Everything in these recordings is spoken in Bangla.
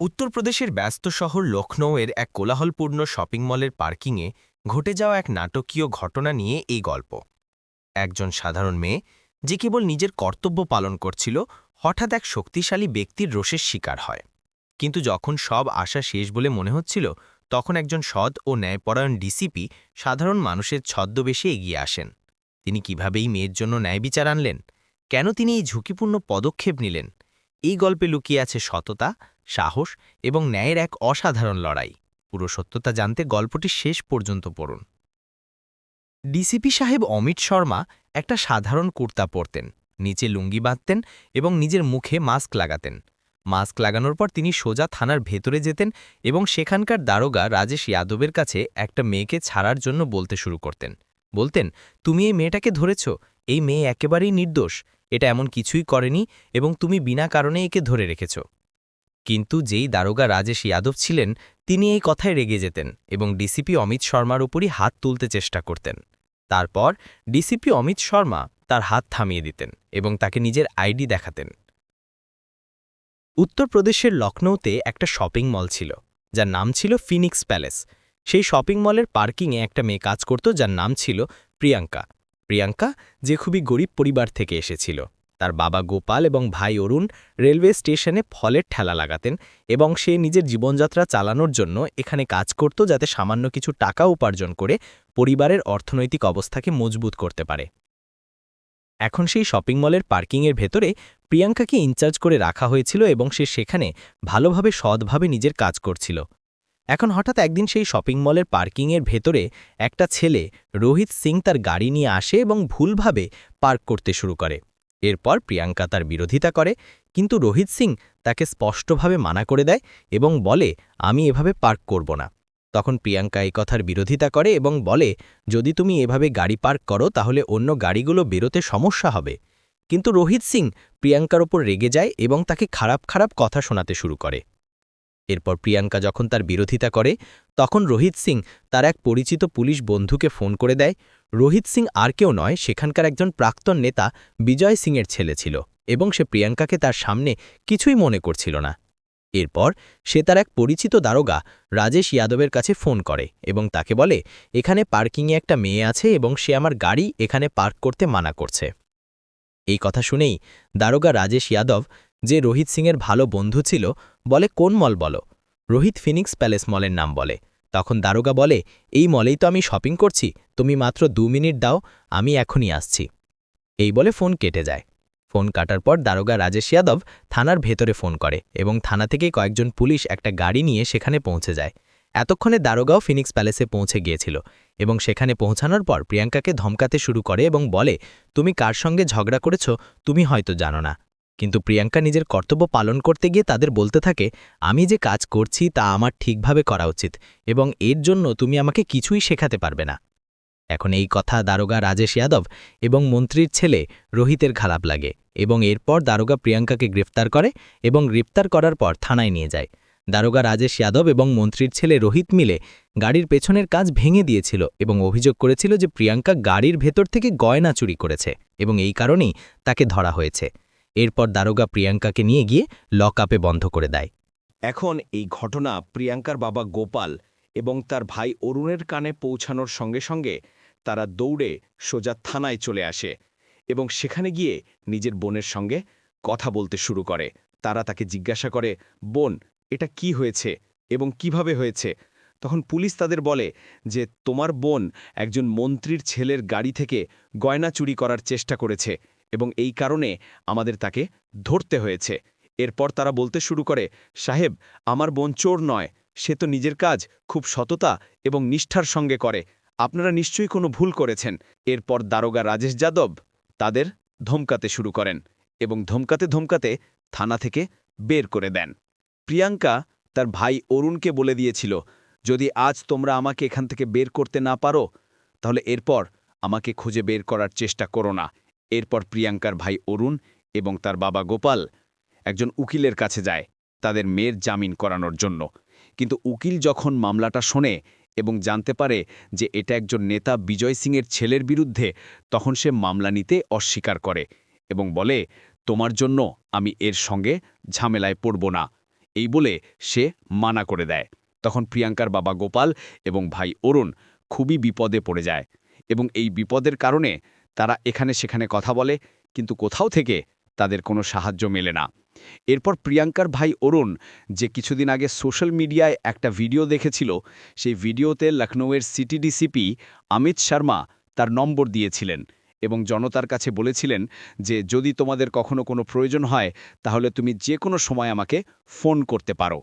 উত্তরপ্রদেশের ব্যস্ত শহর লখনৌয়ের এক কোলাহলপূর্ণ শপিং মলের পার্কিংয়ে ঘটে যাওয়া এক নাটকীয় ঘটনা নিয়ে এই গল্প। একজন সাধারণ মেয়ে, যে কেবল নিজের কর্তব্য পালন করছিল, হঠাৎ এক শক্তিশালী ব্যক্তির রোষের শিকার হয়। কিন্তু যখন সব আশা শেষ বলে মনে হচ্ছিল, তখন একজন সৎ ও ন্যায়পরায়ণ ডিসিপি সাধারণ মানুষের ছদ্মবেশে এগিয়ে আসেন। তিনি কীভাবে এই মেয়ের জন্য ন্যায় বিচার আনলেন? কেন তিনি এই ঝুঁকিপূর্ণ পদক্ষেপ নিলেন? এই গল্পে লুকিয়ে আছে সততা সাহস এবং ন্যায়ের এক অসাধারণ লড়াই। পুরো সত্যতা জানতে গল্পটি শেষ পর্যন্ত পড়ুন। ডিসিপি সাহেব অমিত শর্মা একটা সাধারণ কুর্তা পরতেন, নিচে লুঙ্গি বাঁধতেন এবং নিজের মুখে মাস্ক লাগাতেন। মাস্ক লাগানোর পর তিনি সোজা থানার ভেতরে যেতেন এবং সেখানকার দারোগা রাজেশ যাদবের কাছে একটা মেয়েকে ছাড়ার জন্য বলতে শুরু করতেন। বলতেন, তুমি এই মেয়েটাকে ধরেছ? এই মেয়ে একেবারেই নির্দোষ। এটা এমন কিছুই করেনি এবং তুমি বিনা কারণে একে ধরে রেখেছ। কিন্তু যেই দারোগা রাজেশ যাদব ছিলেন, তিনি এই কথায় রেগে যেতেন এবং ডিসিপি অমিত শর্মার উপরই হাত তুলতে চেষ্টা করতেন। তারপর ডিসিপি অমিত শর্মা তার হাত থামিয়ে দিতেন এবং তাকে নিজের আইডি দেখাতেন। উত্তরপ্রদেশের লখনৌতে একটা শপিং মল ছিল, যার নাম ছিল ফিনিক্স প্যালেস। সেই শপিং মলের পার্কিংয়ে একটা মেয়ে কাজ করত যার নাম ছিল প্রিয়াঙ্কা। প্রিয়াঙ্কা, যে খুবই গরিব পরিবার থেকে এসেছিল তার বাবা গোপাল এবং ভাই অরুণ রেলওয়ে স্টেশনে ফলের ঠেলা লাগাতেন এবং সে নিজের জীবনযাত্রা চালানোর জন্য এখানে কাজ করত যাতে সামান্য কিছু টাকা উপার্জন করে পরিবারের অর্থনৈতিক অবস্থাকে মজবুত করতে পারে। এখন সেই শপিং মলের পার্কিংয়ের ভেতরে প্রিয়াঙ্কাকে ইনচার্জ করে রাখা হয়েছিল এবং সে সেখানে ভালোভাবে সৎভাবে নিজের কাজ করছিল। এখন হঠাৎ একদিন সেই শপিং মলের পার্কিংয়ের ভেতরে একটা ছেলে রোহিত সিং তার গাড়ি নিয়ে আসে এবং ভুলভাবে পার্ক করতে শুরু করে। এরপর প্রিয়াঙ্কা তার বিরোধিতা করে, কিন্তু রোহিত সিং তাকে স্পষ্টভাবে মানা করে দেয় এবং বলে, আমি এভাবে পার্ক করব না। তখন প্রিয়াঙ্কা এই কথার বিরোধিতা করে এবং বলে, যদি তুমি এভাবে গাড়ি পার্ক করো, তাহলে অন্য গাড়িগুলো বেরোতে সমস্যা হবে। কিন্তু রোহিত সিং প্রিয়াঙ্কার ওপর রেগে যায় এবং তাকে খারাপ খারাপ কথা শোনাতে শুরু করে। এরপর প্রিয়াঙ্কা যখন তার বিরোধিতা করে, তখন রোহিত সিং তার এক পরিচিত পুলিশ বন্ধুকে ফোন করে দেয়। রোহিত সিং আর কেউ নয়, সেখানকার একজন প্রাক্তন নেতা বিজয় সিংয়ের ছেলে ছিল এবং সে প্রিয়াঙ্কাকে তার সামনে কিছুই মনে করছিল না। এরপর সে তার এক পরিচিত দারোগা রাজেশ যাদবের কাছে ফোন করে এবং তাকে বলে, এখানে পার্কিংয়ে একটা মেয়ে আছে এবং সে আমার গাড়ি এখানে পার্ক করতে মানা করছে। এই কথা শুনেই দারোগা রাজেশ যাদব যে রোহিত সিংয়ের ভালো বন্ধু ছিল, বলে কোন মল বলো? রোহিত ফিনিক্স প্যালেস মলের নাম বলে। তখন দারোগা বলে, এই মলেই তো আমি শপিং করছি, তুমি মাত্র দু মিনিট দাও, আমি এখনই আসছি। এই বলে ফোন কেটে যায়। ফোন কাটার পর দারোগা রাজেশ যাদব থানার ভেতরে ফোন করে এবং থানা থেকে কয়েকজন পুলিশ একটা গাড়ি নিয়ে সেখানে পৌঁছে যায়। এতক্ষণে দারোগাও ফিনিক্স প্যালেসে পৌঁছে গিয়েছিল এবং সেখানে পৌঁছানোর পর প্রিয়াঙ্কাকে ধমকাতে শুরু করে এবং বলে, তুমি কার সঙ্গে ঝগড়া করেছ, তুমি হয়তো জানো না। কিন্তু প্রিয়াঙ্কা নিজের কর্তব্য পালন করতে গিয়ে তাদের বলতে থাকে, আমি যে কাজ করছি তা আমার ঠিকভাবে করা উচিত এবং এর জন্য তুমি আমাকে কিছুই শেখাতে পারবে না। এখন এই কথা দারোগা রাজেশ যাদব এবং মন্ত্রীর ছেলে রোহিতের খারাপ লাগে এবং এরপর দারোগা প্রিয়াঙ্কাকে গ্রেফতার করে এবং গ্রেফতার করার পর থানায় নিয়ে যায়। দারোগা রাজেশ যাদব এবং মন্ত্রীর ছেলে রোহিত মিলে গাড়ির পেছনের কাজ ভেঙে দিয়েছিল এবং অভিযোগ করেছিল যে প্রিয়াঙ্কা গাড়ির ভেতর থেকে গয়না চুরি করেছে এবং এই কারণেই তাকে ধরা হয়েছে। এরপর দারোগা প্রিয়াঙ্কাকে নিয়ে গিয়ে লক আপে বন্ধ করে দেয়। এখন এই ঘটনা প্রিয়াঙ্কার বাবা গোপাল এবং তার ভাই অরুণের কানে পৌঁছানোর সঙ্গে সঙ্গে তারা দৌড়ে সোজা থানায় চলে আসে এবং সেখানে গিয়ে নিজের বোনের সঙ্গে কথা বলতে শুরু করে। তারা তাকে জিজ্ঞাসা করে, বোন, এটা কি হয়েছে এবং কীভাবে হয়েছে? তখন পুলিশ তাদের বলে যে, তোমার বোন একজন মন্ত্রীর ছেলের গাড়ি থেকে গয়না চুরি করার চেষ্টা করেছে এবং এই কারণে আমাদের তাকে ধরতে হয়েছে। এরপর তারা বলতে শুরু করে, সাহেব, আমার বোন চোর নয়, সে তো নিজের কাজ, খুব সততা এবং নিষ্ঠার সঙ্গে করে। আপনারা নিশ্চয়ই কোনো ভুল করেছেন। এরপর দারোগা রাজেশ যাদব তাদের ধমকাতে শুরু করেন এবং ধমকাতে ধমকাতে থানা থেকে বের করে দেন। প্রিয়াঙ্কা তার ভাই অরুণকে বলে দিয়েছিল, যদি আজ তোমরা আমাকে এখান থেকে বের করতে না পারো, তাহলে এরপর আমাকে খুঁজে বের করার চেষ্টা করো না। এরপর প্রিয়াঙ্কার ভাই অরুণ এবং তার বাবা গোপাল একজন উকিলের কাছে যায় তাদের মেয়ের জামিন করানোর জন্য। কিন্তু উকিল যখন মামলাটা শোনে এবং জানতে পারে যে এটা একজন নেতা বিজয় সিংয়ের ছেলের বিরুদ্ধে, তখন সে মামলা নিতে অস্বীকার করে এবং বলে, তোমার জন্য আমি এর সঙ্গে ঝামেলায় পড়ব না। এই বলে সে মানা করে দেয়। তখন প্রিয়াঙ্কার বাবা গোপাল এবং ভাই অরুণ খুবই বিপদে পড়ে যায় এবং এই বিপদের কারণে তারা এখানে সেখানে কথা বলে, কিন্তু কোথাও থেকে তাদের কোনো সাহায্য মেলে না। এরপর প্রিয়াঙ্কার ভাই অরুণ যে কিছুদিন আগে সোশ্যাল মিডিয়ায় একটা ভিডিও দেখেছিল, সেই ভিডিওতে লখনৌয়ের সিটি ডিসিপি অমিত শর্মা তার নম্বর দিয়েছিলেন এবং জনতার কাছে বলেছিলেন যে, যদি তোমাদের কখনো কোনো প্রয়োজন হয়, তাহলে তুমি যে কোনো সময় আমাকে ফোন করতে পারো।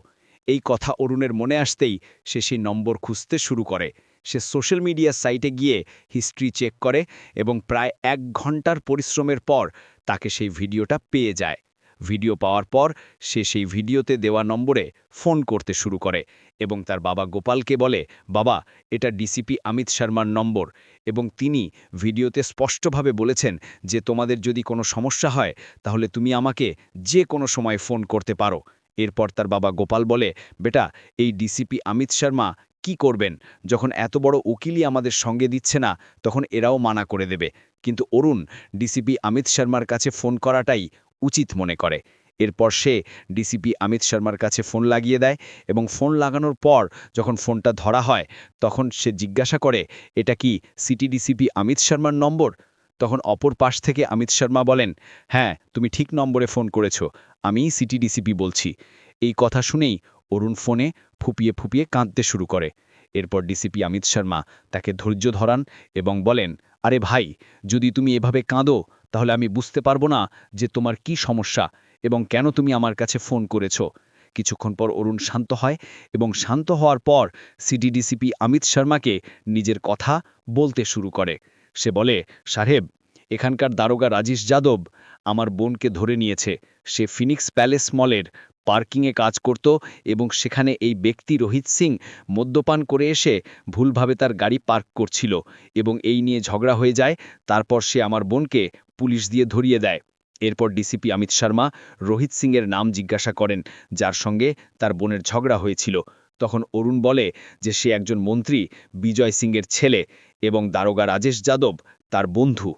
এই কথা অরুণের মনে আসতেই সে সেই নম্বর খুঁজতে শুরু করে। সে সোশ্যাল মিডিয়া সাইটে গিয়ে হিস্ট্রি চেক করে এবং প্রায় এক ঘণ্টার পরিশ্রমের পর তাকে সেই ভিডিওটা পেয়ে যায়। ভিডিও পাওয়ার পর সে সেই ভিডিওতে দেওয়া নম্বরে ফোন করতে শুরু করে এবং তার বাবা গোপালকে বলে, বাবা, এটা ডিসিপি অমিত শর্মার নম্বর। এবং তিনি ভিডিওতে স্পষ্টভাবে বলেছেন যে, তোমাদের যদি কোনো সমস্যা হয়, তাহলে তুমি আমাকে যে কোনো সময় ফোন করতে পারো। এরপর তার বাবা গোপাল বলে, বেটা, এই ডিসিপি অমিত শর্মা কি করবেন? যখন এত বড় উকিলই আমাদের সঙ্গে দিচ্ছে না, তখন এরাও মানা করে দেবে। কিন্তু অরুণ ডিসিপি অমিত শর্মার কাছে ফোন করাটাই উচিত মনে করে। এরপর সে ডিসিপি অমিত শর্মার কাছে ফোন লাগিয়ে দেয় এবং ফোন লাগানোর পর যখন ফোনটা ধরা হয়, তখন সে জিজ্ঞাসা করে, এটা কি সিটি ডিসিপি অমিত শর্মার নম্বর? তখন অপর পাশ থেকে অমিত শর্মা বলেন হ্যাঁ তুমি ঠিক নম্বরে ফোন করেছ। আমিই সিটি ডিসিপি বলছি। এই কথা শুনেই অরুণ ফোনে ফুপিয়ে ফুপিয়ে কাঁদতে শুরু করে। এরপর ডিসিপি অমিত শর্মা তাকে ধৈর্য ধরান এবং বলেন, আরে ভাই, যদি তুমি এভাবে কাঁদো, তাহলে আমি বুঝতে পারব না যে তোমার কি সমস্যা এবং কেন তুমি আমার কাছে ফোন করেছ। কিছুক্ষণ পর অরুণ শান্ত হয় এবং শান্ত হওয়ার পর সিডিডিসিপি অমিত শর্মাকে নিজের কথা বলতে শুরু করে। সে বলে, সাহেব, এখানকার দারোগা রাজেশ যাদব আমার বোনকে ধরে নিয়েছে। সে ফিনিক্স প্যালেস মলের পার্কিংয়ে কাজ করত এবং সেখানে এই ব্যক্তি রোহিত সিং মদ্যপান করে এসে ভুলভাবে তার গাড়ি পার্ক করছিল এবং এই নিয়ে ঝগড়া হয়ে যায়। তারপর সে আমার বোনকে পুলিশ দিয়ে ধরিয়ে দেয়। এরপর ডিসিপি অমিত শর্মা রোহিত সিংয়ের নাম জিজ্ঞাসা করেন, যার সঙ্গে তার বোনের ঝগড়া হয়েছিল। তখন অরুণ বলে যে সে একজন মন্ত্রী, বিজয় সিংয়ের ছেলে এবং দারোগা রাজেশ যাদব তার বন্ধু।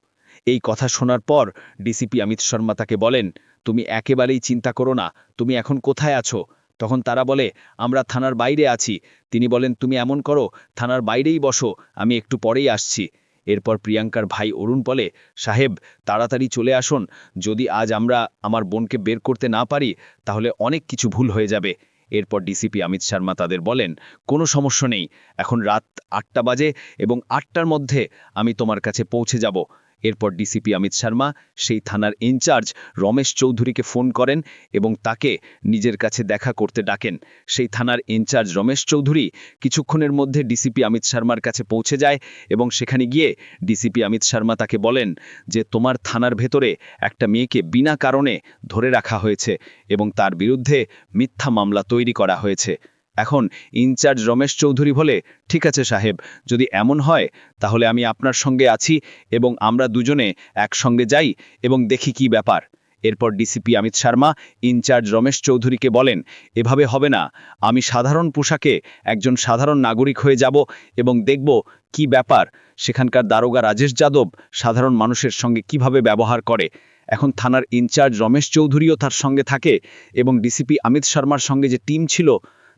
এই কথা শোনার পর ডিসিপি অমিত শর্মা তাকে বলেন তুমি একেবারেই চিন্তা করো না, তুমি এখন কোথায় আছো? তখন তারা বলে, আমরা থানার বাইরে আছি। তিনি বলেন, তুমি এমন করো, থানার বাইরেই বসো, আমি একটু পরেই আসছি। এরপর প্রিয়াঙ্কার ভাই অরুণ বলে, সাহেব, তাড়াতাড়ি চলে আসুন, যদি আজ আমরা আমার বোনকে বের করতে না পারি, তাহলে অনেক কিছু ভুল হয়ে যাবে। এরপর ডিসিপি অমিত শর্মা তাদের বলেন, কোনো সমস্যা নেই, এখন রাত আটটা বাজে এবং আটটার মধ্যে আমি তোমার কাছে পৌঁছে যাব। এরপর ডিসিপি অমিত শর্মা, সেই থানার ইনচার্জ রমেশ চৌধুরীকে ফোন করেন এবং তাকে নিজের কাছে দেখা করতে ডাকেন। সেই থানার ইনচার্জ রমেশ চৌধুরী কিছুক্ষণের মধ্যে ডিসিপি অমিত শর্মার কাছে পৌঁছে যায় এবং সেখানে গিয়ে ডিসিপি অমিত শর্মা তাকে বলেন যে, তোমার থানার ভেতরে একটা মেয়েকে বিনা কারণে ধরে রাখা হয়েছে এবং তার বিরুদ্ধে মিথ্যা মামলা তৈরি করা হয়েছে। এখন ইনচার্জ রমেশ চৌধুরী বলে, ঠিক আছে সাহেব, যদি এমন হয়, তাহলে আমি আপনার সঙ্গে আছি এবং আমরা দুজনে একসঙ্গে যাই এবং দেখি কি ব্যাপার। এরপর DCP Amit Sharma in charge Ramesh চৌধুরীকে বলেন, এভাবে হবে না। আমি সাধারণ পোশাকে একজন সাধারণ নাগরিক হয়ে যাব এবং দেখব কি ব্যাপার। সেখানকার দারোগা রাজেশ যাদব সাধারণ মানুষের সঙ্গে কীভাবে ব্যবহার করে? এখন থানার ইনচার্জ রমেশ চৌধুরীও তার সঙ্গে থাকে এবং ডিসিপি অমিত শর্মার সঙ্গে যে টিম ছিল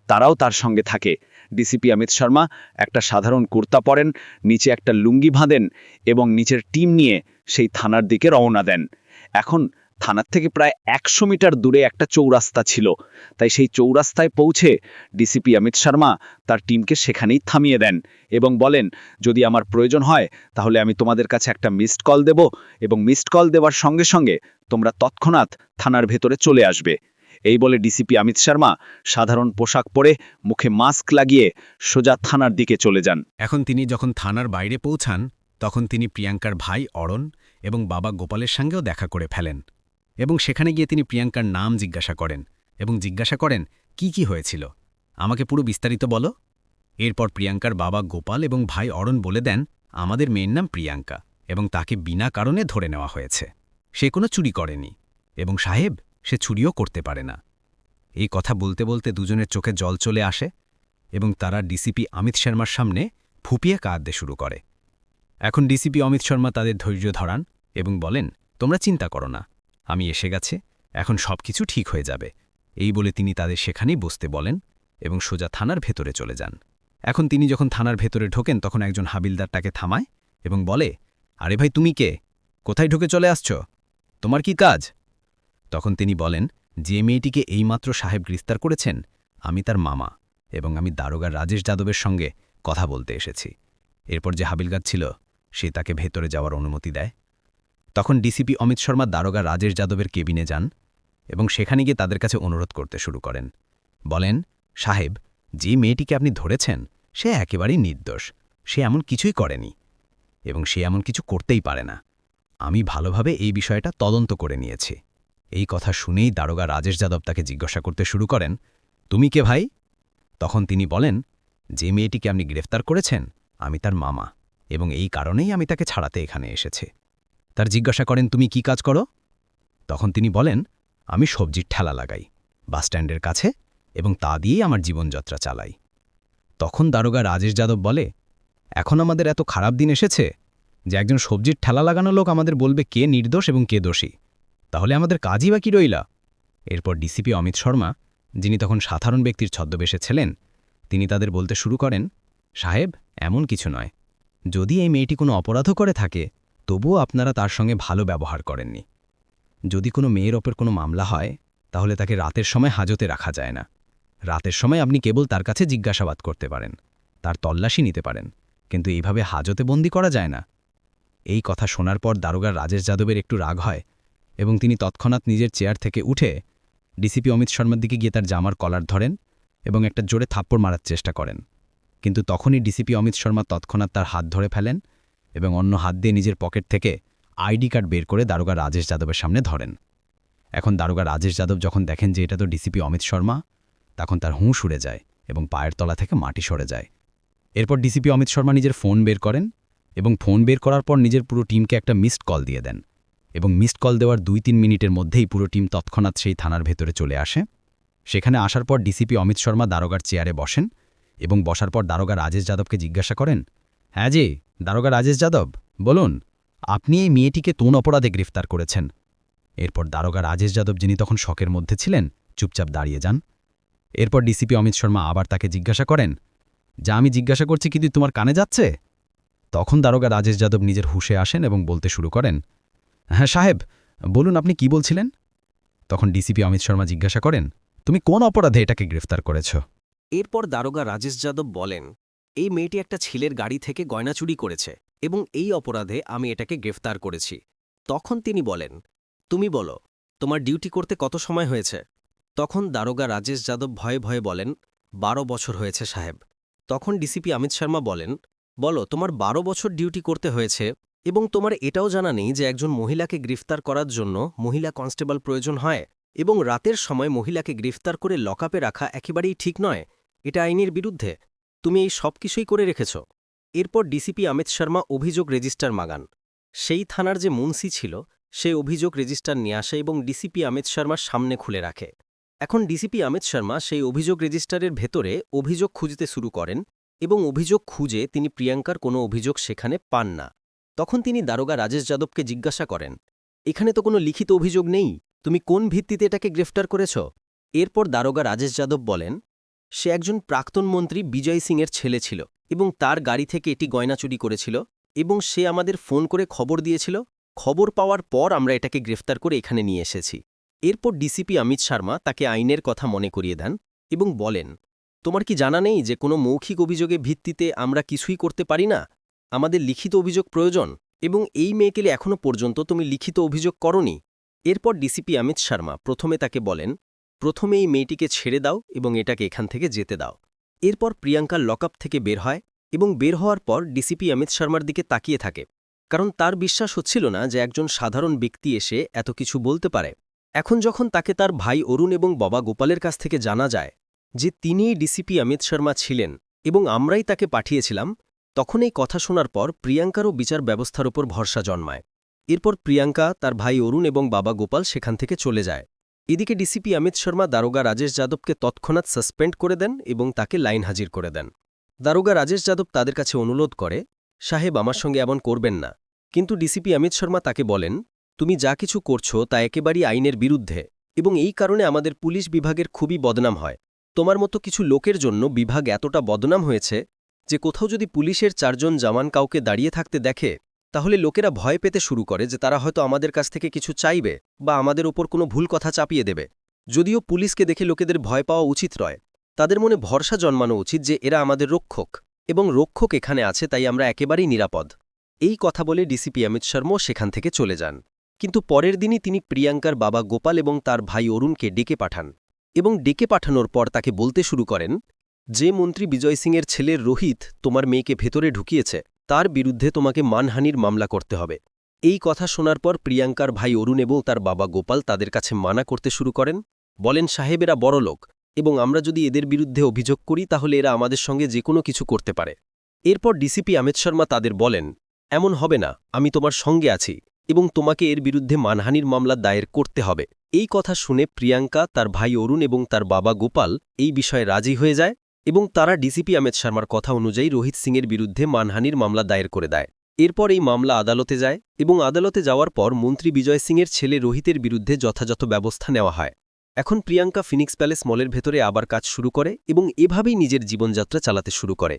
তারাও তার সঙ্গে থাকে। ডিসিপি অমিত শর্মা, একটা সাধারণ কুর্তা পরেন, নিচে একটা লুঙ্গি বাঁধেন এবং নিচের টিম নিয়ে সেই থানার দিকে রওনা দেন। এখন থানার থেকে প্রায় একশো মিটার দূরে একটা চৌরাস্তা ছিল। তাই সেই চৌরাস্তায় পৌঁছে ডিসিপি অমিত শর্মা তার টিমকে সেখানেই থামিয়ে দেন এবং বলেন, যদি আমার প্রয়োজন হয়, তাহলে আমি তোমাদের কাছে একটা মিসড কল দেব এবং মিসড কল দেওয়ার সঙ্গে সঙ্গে তোমরা তৎক্ষণাৎ থানার ভেতরে চলে আসবে। এই বলে ডিসিপি অমিত শর্মা সাধারণ পোশাক পরে মুখে মাস্ক লাগিয়ে সোজা থানার দিকে চলে যান। এখন তিনি যখন থানার বাইরে পৌঁছান, তখন তিনি প্রিয়াঙ্কার ভাই অরণ এবং বাবা গোপালের সঙ্গেও দেখা করে ফেলেন এবং সেখানে গিয়ে তিনি প্রিয়াঙ্কার নাম জিজ্ঞাসা করেন এবং জিজ্ঞাসা করেন, কি কি হয়েছিল? আমাকে পুরো বিস্তারিত বলো? এরপর প্রিয়াঙ্কার বাবা গোপাল এবং ভাই অরণ বলে দেন, আমাদের মেয়ের নাম প্রিয়াঙ্কা এবং তাকে বিনা কারণে ধরে নেওয়া হয়েছে। সে কোনো চুরি করেনি এবং সাহেব সে চুরিও করতে পারে না। এই কথা বলতে বলতে দুজনের চোখে জল চলে আসে এবং তারা ডিসিপি অমিত শর্মার সামনে ফুপিয়ে কাঁদতে শুরু করে। এখন ডিসিপি অমিত শর্মা তাদের ধৈর্য ধরান এবং বলেন, তোমরা চিন্তা করো না, আমি এসে গেছে, এখন সব কিছু ঠিক হয়ে যাবে। এই বলে তিনি তাদের সেখানেই বসতে বলেন এবং সোজা থানার ভেতরে চলে যান। এখন তিনি যখন থানার ভেতরে ঢোকেন, তখন একজন হাবিলদার তাকে থামায় এবং বলে, আরে ভাই, তুমি কে? কোথায় ঢুকে চলে আসছ? তোমার কি কাজ? তখন তিনি বলেন, যে মেয়েটিকে এইমাত্র সাহেব গ্রেফতার করেছেন, আমি তার মামা এবং আমি দারোগা রাজেশ যাদবের সঙ্গে কথা বলতে এসেছি। এরপর যে হাবিলগার ছিল, সে তাকে ভেতরে যাওয়ার অনুমতি দেয়। তখন ডিসিপি অমিত শর্মা দারোগা রাজেশ যাদবের কেবিনে যান এবং সেখানে গিয়ে তাদের কাছে অনুরোধ করতে শুরু করেন। বলেন, সাহেব, যে মেয়েটিকে আপনি ধরেছেন, সে একেবারেই নির্দোষ। সে এমন কিছুই করেনি এবং সে এমন কিছু করতেই পারে না। আমি ভালোভাবে এই বিষয়টা তদন্ত করে নিয়েছি। এই কথা শুনেই দারোগা রাজেশ যাদব তাকে জিজ্ঞাসা করতে শুরু করেন, তুমি কে ভাই? তখন তিনি বলেন, যে মেয়েটিকে আপনি গ্রেফতার করেছেন, আমি তার মামা, এবং এই কারণেই আমি তাকে ছাড়াতে এখানে এসেছে। তার জিজ্ঞাসা করেন, তুমি কি কাজ করো? তখন তিনি বলেন, আমি সবজির ঠেলা লাগাই বাসস্ট্যান্ডের কাছে, এবং তা দিয়েই আমার জীবনযাত্রা চালাই। তখন দারোগা রাজেশ যাদব বলে, এখন আমাদের এত খারাপ দিন এসেছে যে একজন সবজির ঠেলা লাগানো লোক আমাদের বলবে কে নির্দোষ এবং কে দোষী। তাহলে আমাদের কাজই বা কি রইলা? এরপর ডিসিপি অমিত শর্মা, যিনি তখন সাধারণ ব্যক্তির ছদ্মবেশে ছিলেন, তিনি তাদের বলতে শুরু করেন, সাহেব, এমন কিছু নয়। যদি এই মেয়েটি কোনো অপরাধও করে থাকে, তবুও আপনারা তার সঙ্গে ভালো ব্যবহার করেননি। যদি কোনো মেয়ের ওপর কোনো মামলা হয়, তাহলে তাকে রাতের সময় হাজতে রাখা যায় না। রাতের সময় আপনি কেবল তার কাছে জিজ্ঞাসাবাদ করতে পারেন, তার তল্লাশি নিতে পারেন, কিন্তু এইভাবে হাজতে বন্দি করা যায় না। এই কথা শোনার পর দারোগার রাজেশ যাদবের একটু রাগ হয় এবং তিনি তৎক্ষণাৎ নিজের চেয়ার থেকে উঠে ডিসিপি অমিত শর্মার দিকে গিয়ে তার জামার কলার ধরেন এবং একটা জোরে থাপ্পড় মারার চেষ্টা করেন। কিন্তু তখনই ডিসিপি অমিত শর্মা তৎক্ষণাৎ তার হাত ধরে ফেলেন এবং অন্য হাত দিয়ে নিজের পকেট থেকে আইডি কার্ড বের করে দারোগা রাজেশ যাদবের সামনে ধরেন। এখন দারোগা রাজেশ যাদব যখন দেখেন যে এটা তো ডিসিপি অমিত শর্মা, তখন তার হুঁশ উড়ে যায় এবং পায়ের তলা থেকে মাটি সরে যায়। এরপর ডিসিপি অমিত শর্মা নিজের ফোন বের করেন এবং ফোন বের করার পর নিজের পুরো টিমকে একটা মিসড কল দিয়ে দেন। এবং মিসড কল দেওয়ার দুই তিন মিনিটের মধ্যেই পুরো টিম তৎক্ষণাৎ সেই থানার ভেতরে চলে আসে। সেখানে আসার পর ডিসিপি অমিত শর্মা দারোগার চেয়ারে বসেন এবং বসার পর দারোগা রাজেশ যাদবকে জিজ্ঞাসা করেন হ্যাঁ জি, দারোগা রাজেশ যাদব, বলুন, আপনি এই মেয়েটিকে কোন অপরাধে গ্রেফতার করেছেন? এরপর দারোগা রাজেশ যাদব যিনি তখন শখের মধ্যে ছিলেন, চুপচাপ দাঁড়িয়ে যান। এরপর ডিসিপি অমিত শর্মা আবার তাকে জিজ্ঞাসা করেন, যা আমি জিজ্ঞাসা করছি কি তুই তোমার কানে যাচ্ছে? তখন দারোগা রাজেশ যাদব নিজের হুশে আসেন এবং বলতে শুরু করেন হ্যাঁ সাহেব, বলুন আপনি কি বলছিলেন? তখন ডিসিপি অমিত শর্মা জিজ্ঞাসা করেন, তুমি কোন অপরাধে এটাকে গ্রেফতার করেছ? এরপর দারোগা রাজেশ যাদব বলেন, এই মেয়েটি একটা ছেলের গাড়ি থেকে গয়না চুরি করেছে এবং এই অপরাধে আমি এটাকে গ্রেফতার করেছি। তখন তিনি বলেন, তুমি বলো, তোমার ডিউটি করতে কত সময় হয়েছে? তখন দারোগা রাজেশ যাদব ভয়ে ভয়ে বলেন, বারো বছর হয়েছে, সাহেব। তখন ডিসিপি অমিত শর্মা বলেন, বলো, তোমার বারো বছর ডিউটি করতে হয়েছে এবং তোমার এটাও জানা নেই যে একজন মহিলাকে গ্রেফতার করার জন্য মহিলা কনস্টেবল প্রয়োজন হয় এবং রাতের সময় মহিলাকে গ্রেফতার করে লকআপে রাখা একেবারেই ঠিক নয়। এটা আইনের বিরুদ্ধে। তুমি এই সব কিছুই করে রেখেছ। এরপর ডিসিপি অমিত শর্মা অভিযোগ রেজিস্টার মাগান। সেই থানার যে মুন্সি ছিল, সে অভিযোগ রেজিস্টার নিয়ে আসে এবং ডিসিপি অমিত শর্মার সামনে খুলে রাখে। এখন ডিসিপি অমিত শর্মা সেই অভিযোগ রেজিস্টারের ভেতরে অভিযোগ খুঁজতে শুরু করেন এবং অভিযোগ খুঁজে তিনি প্রিয়াঙ্কার কোনো অভিযোগ সেখানে পান না। তখন তিনি দারোগা রাজেশ যাদবকে জিজ্ঞাসা করেন, এখানে তো কোনো লিখিত অভিযোগ নেই? তুমি কোন ভিত্তিতে এটাকে গ্রেফতার করেছ? এরপর দারোগা রাজেশ যাদব বলেন, সে একজন প্রাক্তন মন্ত্রী বিজয় সিংয়ের ছেলে ছিল এবং তার গাড়ি থেকে এটি গয়না চুরি করেছিল এবং সে আমাদের ফোন করে খবর দিয়েছিল। খবর পাওয়ার পর আমরা এটাকে গ্রেফতার করে এখানে নিয়ে এসেছি। এরপর ডিসিপি অমিত শর্মা তাকে আইনের কথা মনে করিয়ে দেন এবং বলেন, তোমার কি জানা নেই যে কোনো মৌখিক অভিযোগে ভিত্তিতে আমরা কিছুই করতে পারি না? আমাদের লিখিত অভিযোগ প্রয়োজন এবং এই মেয়েকে এখনও পর্যন্ত তুমি লিখিত অভিযোগ করনি। এরপর ডিসিপি অমিত শর্মা প্রথমে তাকে বলেন, প্রথমে এই মেয়েটিকে ছেড়ে দাও এবং এটাকে এখান থেকে যেতে দাও। এরপর প্রিয়াঙ্কা লকআপ থেকে বের হয় এবং বের হওয়ার পর ডিসিপি অমিত শর্মার দিকে তাকিয়ে থাকে, কারণ তার বিশ্বাস হচ্ছিল না যে একজন সাধারণ ব্যক্তি এসে এত কিছু বলতে পারে। এখন যখন তাকে তার ভাই অরুণ এবং বাবা গোপালের কাছ থেকে জানা যায় যে তিনিই ডিসিপি অমিত শর্মা ছিলেন এবং আমরাই তাকে পাঠিয়েছিলাম তখন এই কথা শোনার পর প্রিয়াঙ্কারও বিচার ব্যবস্থার উপর ভরসা জন্মায়। এরপর প্রিয়াঙ্কা, তার ভাই অরুণ এবং বাবা গোপাল সেখান থেকে চলে যায়। এদিকে ডিসিপি অমিত শর্মা দারোগা রাজেশ যাদবকে তৎক্ষণাৎ সাসপেন্ড করে দেন এবং তাকে লাইন হাজির করে দেন। দারোগা রাজেশ যাদব তাদের কাছে অনুরোধ করে, সাহেব, আমার সঙ্গে এমন করবেন না। কিন্তু ডিসিপি অমিত শর্মা তাকে বলেন, তুমি যা কিছু করছ তা একেবারেই আইনের বিরুদ্ধে এবং এই কারণে আমাদের পুলিশ বিভাগের খুবই বদনাম হয়। তোমার মতো কিছু লোকের জন্য বিভাগ এতটা বদনাম হয়েছে যে কোথাও যদি পুলিশের চারজন জামান কাউকে দাঁড়িয়ে থাকতে দেখে, তাহলে লোকেরা ভয় পেতে শুরু করে যে তারা হয়তো আমাদের কাছ থেকে কিছু চাইবে বা আমাদের ওপর কোনো ভুল কথা চাপিয়ে দেবে। যদিও পুলিশকে দেখে লোকেদের ভয় পাওয়া উচিত নয়, তাদের মনে ভরসা জন্মানো উচিত যে এরা আমাদের রক্ষক এবং রক্ষক এখানে আছে তাই আমরা একেবারেই নিরাপদ। এই কথা বলে ডিসিপি অমিত শর্মাও সেখান থেকে চলে যান। কিন্তু পরের দিনই তিনি প্রিয়াঙ্কার বাবা গোপাল এবং তার ভাই অরুণকে ডেকে পাঠান এবং ডেকে পাঠানোর পর তাকে বলতে শুরু করেন যে মন্ত্রী বিজয় সিংয়ের ছেলে রোহিত তোমার মেয়েকে ভেতরে ঢুকিয়েছে, তার বিরুদ্ধে তোমাকে মানহানির মামলা করতে হবে। এই কথা শোনার পর প্রিয়াঙ্কার ভাই অরুণ এবং তার বাবা গোপাল তাদের কাছে মানা করতে শুরু করেন, বলেন, সাহেবেরা বড় লোক এবং আমরা যদি এদের বিরুদ্ধে অভিযোগ করি, তাহলে এরা আমাদের সঙ্গে যে কোনো কিছু করতে পারে। এরপর ডিসিপি অমিত শর্মা তাদের বলেন, এমন হবে না, আমি তোমার সঙ্গে আছি এবং তোমাকে এর বিরুদ্ধে মানহানির মামলা দায়ের করতে হবে। এই কথা শুনে প্রিয়াঙ্কা, তার ভাই অরুণ এবং তার বাবা গোপাল এই বিষয়ে রাজি হয়ে যায়। এবং তারা ডিসিপি অমিত শর্মার কথা অনুযায়ী রোহিত সিংয়ের বিরুদ্ধে মানহানির মামলা দায়ের করে দেয়। এরপর এই মামলা আদালতে যায় এবং আদালতে যাওয়ার পর মন্ত্রী বিজয় সিংয়ের ছেলে রোহিতের বিরুদ্ধে যথাযথ ব্যবস্থা নেওয়া হয়। এখন প্রিয়াঙ্কা ফিনিক্স প্যালেস মলের ভেতরে আবার কাজ শুরু করে এবং এভাবেই নিজের জীবনযাত্রা চালাতে শুরু করে।